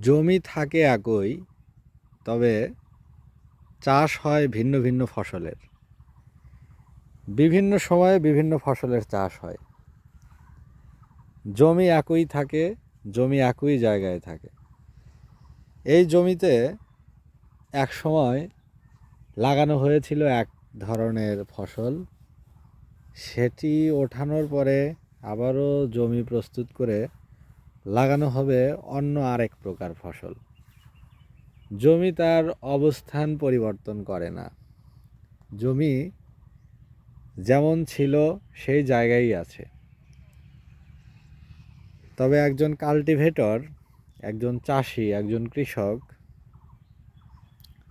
জমি থাকে একই, তবে চাষ হয় ভিন্ন ভিন্ন ফসলের। বিভিন্ন সময়ে বিভিন্ন ফসলের চাষ হয়। জমি একই থাকে, জমি একই জায়গায় থাকে। এই জমিতে এক সময় লাগানো হয়েছিল এক ধরনের ফসল। সেটি ওঠানোর পরে আবারও জমি প্রস্তুত করে লাগানো হবে অন্য আরেক প্রকার ফসল। জমি তার অবস্থান পরিবর্তন করে না। জমি যেমন ছিল, সেই জায়গায় আছে। তবে একজন কাল্টিভেটর, একজন চাষি, একজন কৃষক,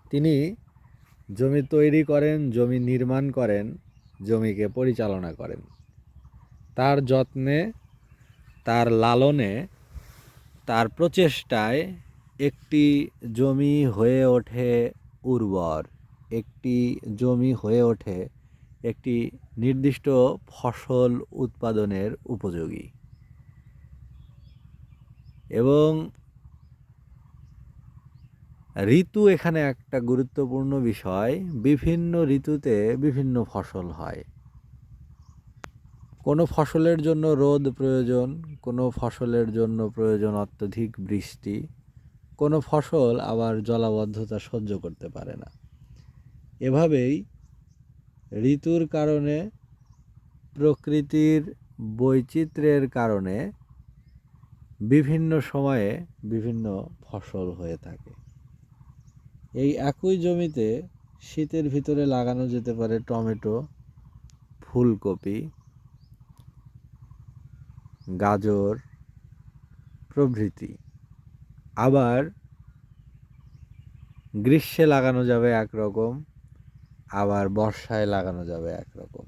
তিনি জমি তৈরি করেন, জমি নির্মাণ করেন, জমিকে পরিচালনা করেন। তার যত্নে, তার লালনে তার প্রচেষ্টায় একটি জমি হয়ে ওঠে উর্বর। একটি জমি হয়ে ওঠে একটি নির্দিষ্ট ফসল উৎপাদনের উপযোগী। এবং ঋতু এখানে একটা গুরুত্বপূর্ণ বিষয়। বিভিন্ন ঋতুতে বিভিন্ন ফসল হয়। কোনো ফসলের জন্য রোদ প্রয়োজন, কোনো ফসলের জন্য প্রয়োজন অত্যধিক বৃষ্টি, কোনো ফসল আবার জলাবদ্ধতা সহ্য করতে পারে না। এভাবেই ঋতুর কারণে, প্রকৃতির বৈচিত্র্যের কারণে বিভিন্ন সময়ে বিভিন্ন ফসল হয়ে থাকে। এই একই জমিতে শীতের ভিতরে লাগানো যেতে পারে টমেটো, ফুলকপি গাজর প্রভৃতি। আবার গ্রীষ্মে লাগানো যাবে একরকম আবার বর্ষায় লাগানো যাবে একরকম।